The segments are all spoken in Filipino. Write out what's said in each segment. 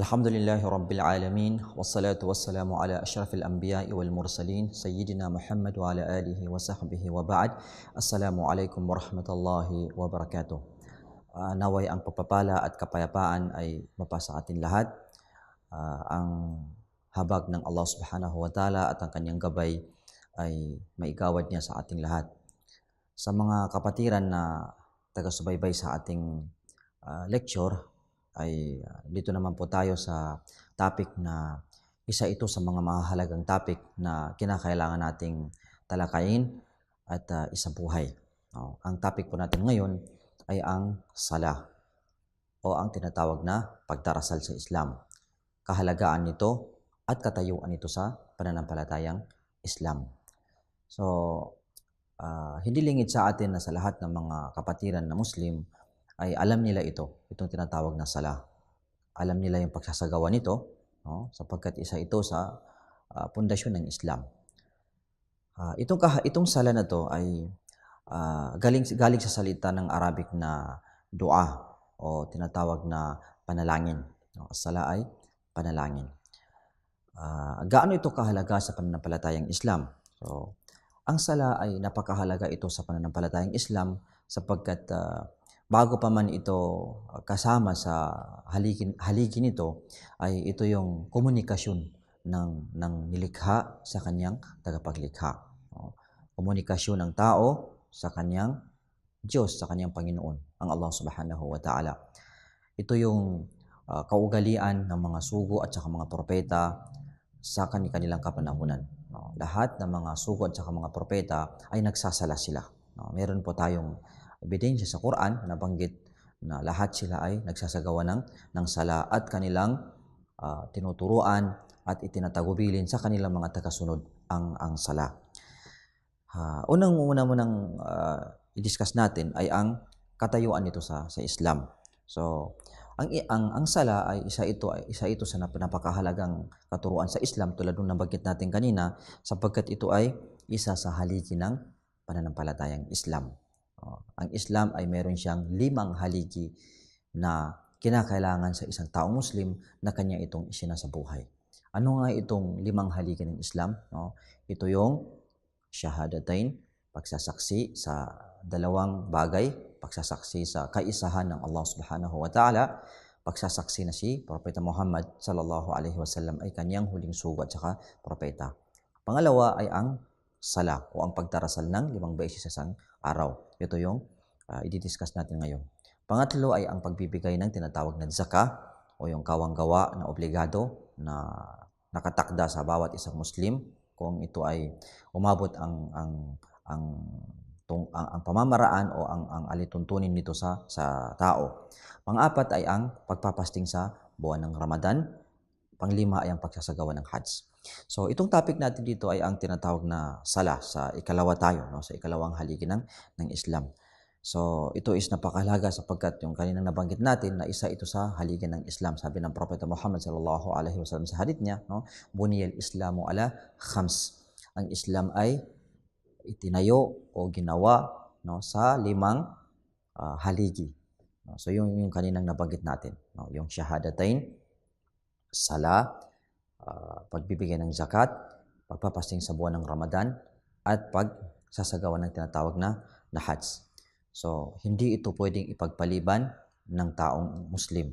الحمد لله رب العالمين والصلاة والسلام على أشرف الأنبياء والمرسلين سيدنا محمد وعلى آله وصحبه وبعد السلام عليكم ورحمة الله وبركاته Ah, naway ang pagpapala at kapayapaan ay mapasa atin lahat. Ah, ang habag ng Allah subhanahu wa ta'ala at ang kanyang gabay ay maigawad niya sa ating lahat. Sa mga kapatiran na taga-subaybay sa ating ah, lecture, ay ah, dito naman po tayo sa topic na isa ito sa mga mahalagang topic na kinakailangan nating talakayin at uh, isabuhay. No? Ang topic po natin ngayon ay ang sala o ang tinatawag na pagdarasal sa Islam. Kahalagaan nito at katayuan nito sa pananampalatayang Islam. So, ah, hindi lingid sa atin na sa lahat ng mga kapatiran na Muslim ay alam nila ito, itong tinatawag na sala. Alam nila yung pagsasagawa nito, no? sapagkat isa ito sa ah, pundasyon ng Islam. Ah, itong, itong sala na to ay ah, galing, galing sa salita ng Arabic na dua o tinatawag na panalangin. No? Sala ay panalangin. Ah, gaano ito kahalaga sa pananampalatayang Islam? So, ang sala ay napakahalaga ito sa pananampalatayang Islam sapagkat ah, bago pa man ito ah, kasama sa haligi, haligi nito ay ito yung komunikasyon ng ng nilikha sa kanyang tagapaglikha. No? Komunikasyon ng tao sa kanyang Diyos, sa kanyang Panginoon, ang Allah Subhanahu wa Ta'ala. Ito yung ah, kaugalian ng mga sugo at saka mga propeta sa kanilang kapanahunan. No? Lahat ng mga sugo at saka mga propeta ay nagsasala sila. No? Meron po tayong ebidensya sa Quran na banggit na lahat sila ay nagsasagawa ng, ng sala at kanilang ah, tinuturuan at itinatagubilin sa kanilang mga tagasunod ang, ang sala. Ah, unang una mo nang ah, i-discuss natin ay ang katayuan nito sa sa Islam. So, ang ang ang sala ay isa ito ay isa ito sa nap- napakahalagang katuruan sa Islam tulad ng nabanggit natin kanina sapagkat ito ay isa sa haligi ng pananampalatayang Islam. Oh, ang Islam ay meron siyang limang haligi na kinakailangan sa isang taong Muslim na kanya itong isinasabuhay. Ano nga itong limang haligi ng Islam? No? Ito yung shahadatain, pagsasaksi sa dalawang bagay, pagsasaksi sa kaisahan ng Allah Subhanahu wa Ta'ala, pagsasaksi na si Propeta Muhammad sallallahu alaihi wasallam ay kanyang huling sugo at saka propeta. Pangalawa ay ang sala o ang pagdarasal ng limang beses sa isang araw. Ito yung uh, i-discuss natin ngayon. Pangatlo ay ang pagbibigay ng tinatawag na zakah o yung kawanggawa na obligado na nakatakda sa bawat isang Muslim kung ito ay umabot ang ang ang tung, ang, ang pamamaraan o ang ang alituntunin nito sa sa tao. Pang-apat ay ang pagpapasting sa buwan ng Ramadan. Panglima ay ang pagsasagawa ng Hajj. So itong topic natin dito ay ang tinatawag na sala sa ikalawa tayo, no, sa ikalawang haligi ng ng Islam. So ito is napakahalaga sapagkat yung kaninang nabanggit natin na isa ito sa haligi ng Islam. Sabi ng Propeta Muhammad sallallahu alaihi wasallam sa hadith niya, no, buniyal Islamu ala khams. Ang Islam ay itinayo o ginawa no sa limang ah, haligi. No, so yung yung kaninang nabanggit natin, no, yung shahadatain, sala, ah, pagbibigay ng zakat, pagpapasting sa buwan ng Ramadan at pagsasagawa ng tinatawag na na Hajj. So, hindi ito pwedeng ipagpaliban ng taong Muslim.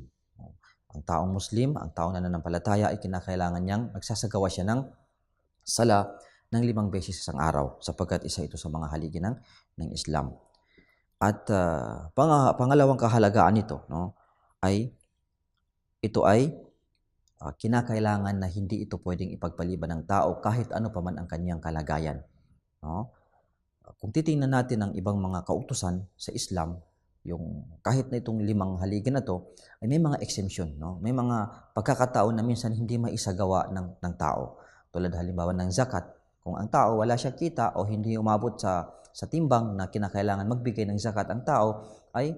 Ang taong Muslim, ang taong nananampalataya ay kinakailangan niyang nagsasagawa siya ng sala ng limang beses sa isang araw sapagkat isa ito sa mga haligi ng, ng Islam. At ah, pang- pangalawang kahalagaan nito no, ay ito ay ah, kinakailangan na hindi ito pwedeng ipagpaliban ng tao kahit ano pa man ang kanyang kalagayan. No? Kung titingnan natin ang ibang mga kautusan sa Islam, yung kahit na itong limang haligi na to, ay may mga exemption, no? May mga pagkakataon na minsan hindi maisagawa ng, ng tao. Tulad halimbawa ng zakat. Kung ang tao wala siyang kita o hindi umabot sa sa timbang na kinakailangan magbigay ng zakat ang tao, ay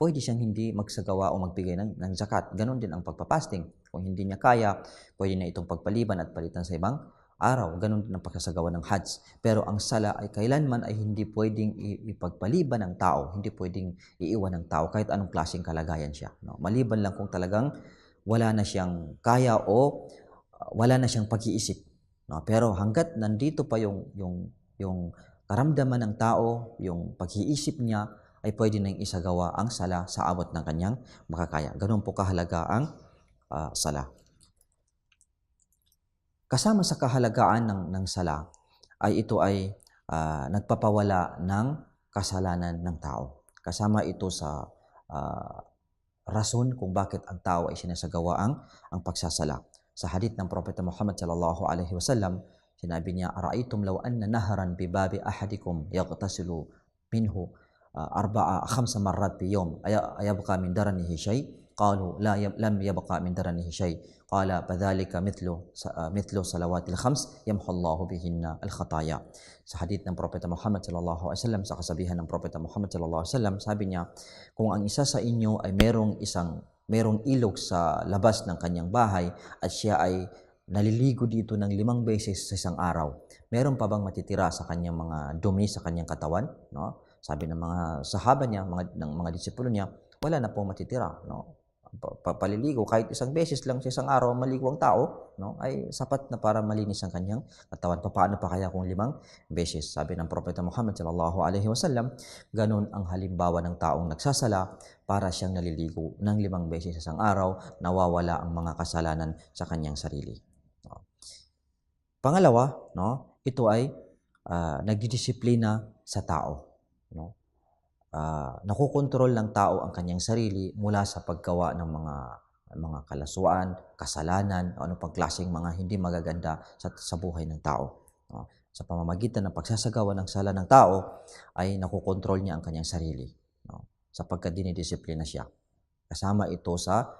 pwede siyang hindi magsagawa o magbigay ng, ng zakat. Ganon din ang pagpapasting. Kung hindi niya kaya, pwede na itong pagpaliban at palitan sa ibang araw. Ganon din ang pagkasagawa ng Hajj. Pero ang sala ay kailanman ay hindi pwedeng ipagpaliban ng tao, hindi pwedeng iiwan ng tao kahit anong klaseng kalagayan siya. No? Maliban lang kung talagang wala na siyang kaya o uh, wala na siyang pag-iisip. No? Pero hanggat nandito pa yung, yung, yung karamdaman ng tao, yung pag-iisip niya, ay pwede nang isagawa ang sala sa abot ng kanyang makakaya. Ganun po kahalaga ang uh, sala. Kasama sa kahalagaan ng, ng sala ay ito ay uh, nagpapawala ng kasalanan ng tao. Kasama ito sa uh, rason kung bakit ang tao ay sinasagawa ang, ang pagsasala. Sa hadith ng Propeta Muhammad sallallahu alaihi wasallam, sinabi niya, "Ara'aytum law anna naharan bi babi ahadikum yaghtasilu minhu أربعة خمس مرات في يوم أيبقى من درنه شيء قالوا لا لم يبقى من درنه شيء قال فذلك مثل مثل صلوات الخمس يمحو الله بهن الخطايا sa hadith ng Propeta Muhammad sallallahu alaihi wasallam sa kasabihan ng Propeta Muhammad sallallahu alaihi wasallam sabi niya kung ang isa sa inyo ay merong isang merong ilog sa labas ng kanyang bahay at siya ay naliligo dito ng limang beses sa isang araw meron pa bang matitira sa kanyang mga dumi sa kanyang katawan no Sabi ng mga sahaba niya, mga, ng mga disipulo niya, wala na pong matitira. No? Paliligo, kahit isang beses lang sa isang araw maligo ang tao, no? ay sapat na para malinis ang kanyang katawan. Paano pa kaya kung limang beses? Sabi ng Propeta Muhammad sallallahu alaihi wasallam, ganun ang halimbawa ng taong nagsasala para siyang naliligo ng limang beses sa isang araw, nawawala ang mga kasalanan sa kanyang sarili. No? Pangalawa, no? ito ay uh, nagdidisiplina sa tao no? Uh, nakokontrol ng tao ang kanyang sarili mula sa paggawa ng mga mga kalaswaan, kasalanan, o ano pang klaseng mga hindi magaganda sa, sa buhay ng tao. No? Sa pamamagitan ng pagsasagawa ng sala ng tao, ay nakokontrol niya ang kanyang sarili. No? Sapagkat dinidisiplina siya. Kasama ito sa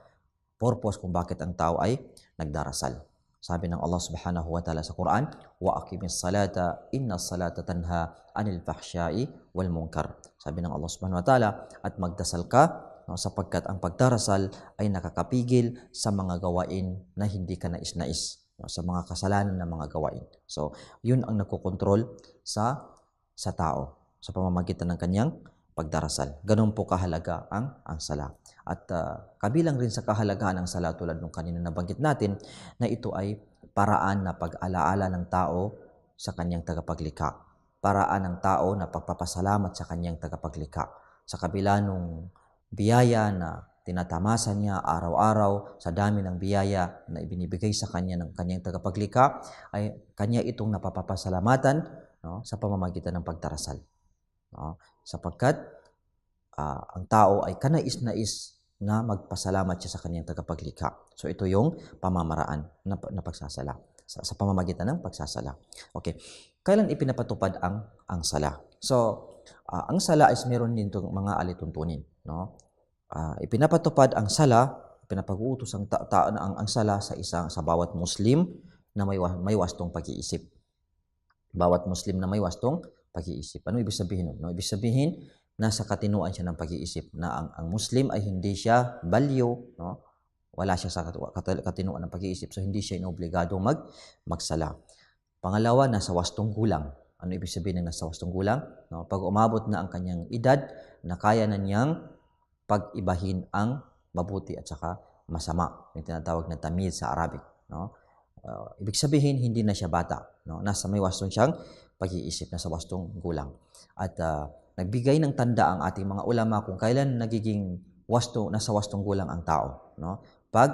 purpose kung bakit ang tao ay nagdarasal. Sabi ng Allah Subhanahu wa Ta'ala sa Quran, "Wa aqimis salata, inna salata tanha anil fahsya'i wal munkar." Sabi ng Allah Subhanahu wa Ta'ala, at magdasal ka no, sapagkat ang pagdarasal ay nakakapigil sa mga gawain na hindi ka nais-nais, no, sa mga kasalanan na mga gawain. So, yun ang nagkokontrol sa sa tao sa pamamagitan ng kanyang pagdarasal. Ganun po kahalaga ang, ang sala. At uh, kabilang rin sa kahalagahan ng sala tulad ng kanina nabanggit natin na ito ay paraan na pag-alaala ng tao sa kanyang tagapaglikha. Paraan ng tao na pagpapasalamat sa kanyang tagapaglikha. Sa kabila ng biyaya na tinatamasa niya araw-araw sa dami ng biyaya na ibinibigay sa kanya ng kanyang tagapaglikha, ay kanya itong napapasalamatan no, sa pamamagitan ng pagdarasal. No? Sapagkat uh, ang tao ay kanais-nais na magpasalamat siya sa kanyang tagapaglikha. So ito yung pamamaraan na, na pagsasala sa, sa pamamagitan ng pagsasala. Okay. Kailan ipinapatupad ang ang sala? So uh, ang sala is meron din mga alituntunin, no? Uh, ipinapatupad ang sala, pinapag-uutos ang ta- ta- ang, ang sala sa isang sa bawat Muslim na may may wastong pag-iisip. Bawat Muslim na may wastong pag-iisip. Ano ibig sabihin nun? No? Ibig sabihin, nasa katinuan siya ng pag-iisip na ang, ang Muslim ay hindi siya balyo, no? wala siya sa katinuan ng pag-iisip, so hindi siya inobligado mag, magsala. Pangalawa, nasa wastong gulang. Ano ibig sabihin ng nasa wastong gulang? No? Pag umabot na ang kanyang edad, na kaya na niyang pag-ibahin ang mabuti at saka masama. Yung tinatawag na tamiz sa Arabic. No? Uh, ibig sabihin, hindi na siya bata. No? Nasa may wastong siyang pag-iisip na sa wastong gulang. At uh, nagbigay ng tanda ang ating mga ulama kung kailan nagiging wasto, nasa wastong gulang ang tao. No? Pag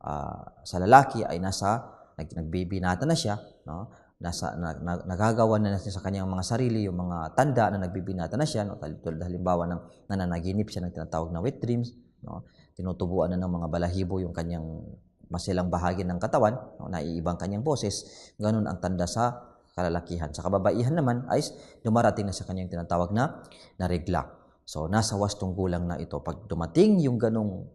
uh, sa lalaki ay nasa, nag, nagbibinata na siya, no? nasa, na, na, nagagawa na siya sa kanyang mga sarili, yung mga tanda na nagbibinata na siya, no? tulad halimbawa ng nananaginip siya ng tinatawag na wet dreams, no? tinutubuan na ng mga balahibo yung kanyang masilang bahagi ng katawan, no? naiibang kanyang boses, ganun ang tanda sa kalalakihan. Sa kababaihan naman ay dumarating na sa kanyang tinatawag na na regla. So nasa wastong gulang na ito. Pag dumating yung ganong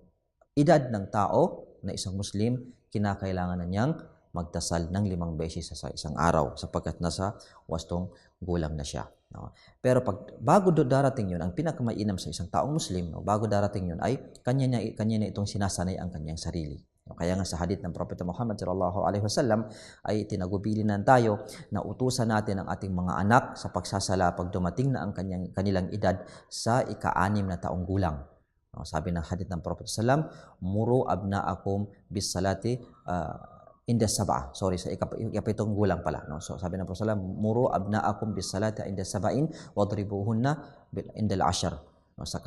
edad ng tao na isang Muslim, kinakailangan na niyang magdasal ng limang beses sa isang araw sapagkat nasa wastong gulang na siya. No? Pero pag bago do darating yun, ang pinakamainam sa isang taong Muslim, no, bago darating yun ay kanya niya, kanya na itong sinasanay ang kanyang sarili. Kaya nga sa hadith ng Propeta Muhammad sallallahu alaihi wasallam ay tinagubilinan tayo na utusan natin ang ating mga anak sa pagsasala pag dumating na ang kanyang, kanilang edad sa ika-anim na taong gulang. No, sabi ng hadith ng Prophet sallam, muru abnaakum bis salati uh, inda sab'a. Sorry, sa ikap ikapitong gulang pala. No? So sabi ng Prophet sallam, muru abnaakum bis salati inda sab'in wadribuhunna inda al-ashar. No, sa,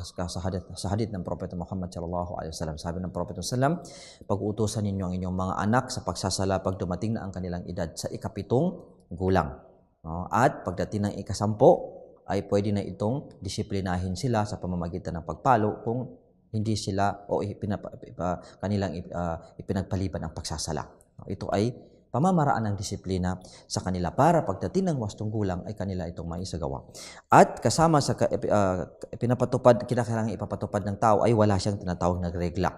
hadith ng Prophet Muhammad sallallahu alaihi wasallam sabi ng Prophet sallam pag-uutosan ninyo ang inyong mga anak sa pagsasala pag dumating na ang kanilang edad sa ikapitong gulang no? at pagdating ng ikasampo ay pwede na itong disiplinahin sila sa pamamagitan ng pagpalo kung hindi sila o ipinapa, kanilang uh, ipinagpaliban ang pagsasala. No? Ito ay pamamaraan ng disiplina sa kanila para pagdating ng wastong gulang ay kanila itong maisagawa. At kasama sa uh, pinapatupad, kinakailangan ipapatupad ng tao ay wala siyang tinatawag na regla.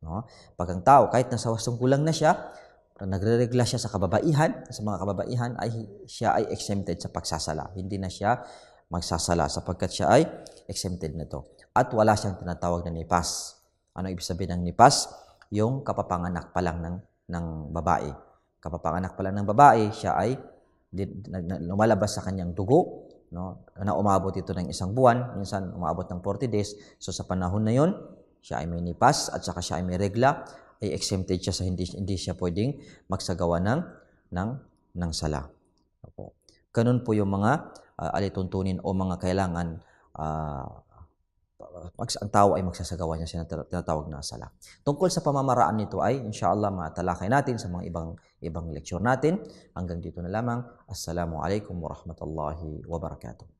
No? Pag ang tao, kahit nasa wastong gulang na siya, nagre-regla siya sa kababaihan, sa mga kababaihan, ay siya ay exempted sa pagsasala. Hindi na siya magsasala sapagkat siya ay exempted nito. At wala siyang tinatawag na nipas. Ano ibig sabihin ng nipas? Yung kapapanganak pa lang ng, ng babae kapapanganak pa lang ng babae, siya ay lumalabas sa kanyang dugo, no? na umabot ito ng isang buwan, minsan umabot ng 40 days. So sa panahon na yon, siya ay may nipas at saka siya ay may regla, ay exempted siya sa hindi, hindi siya pwedeng magsagawa ng, ng, ng sala. Opo. Ganun po yung mga uh, alituntunin o mga kailangan uh, ang tao ay magsasagawa niya siya tinatawag na sala. Tungkol sa pamamaraan nito ay inshallah matalakay natin sa mga ibang ibang leksyon natin. Hanggang dito na lamang. Assalamu alaikum warahmatullahi wabarakatuh.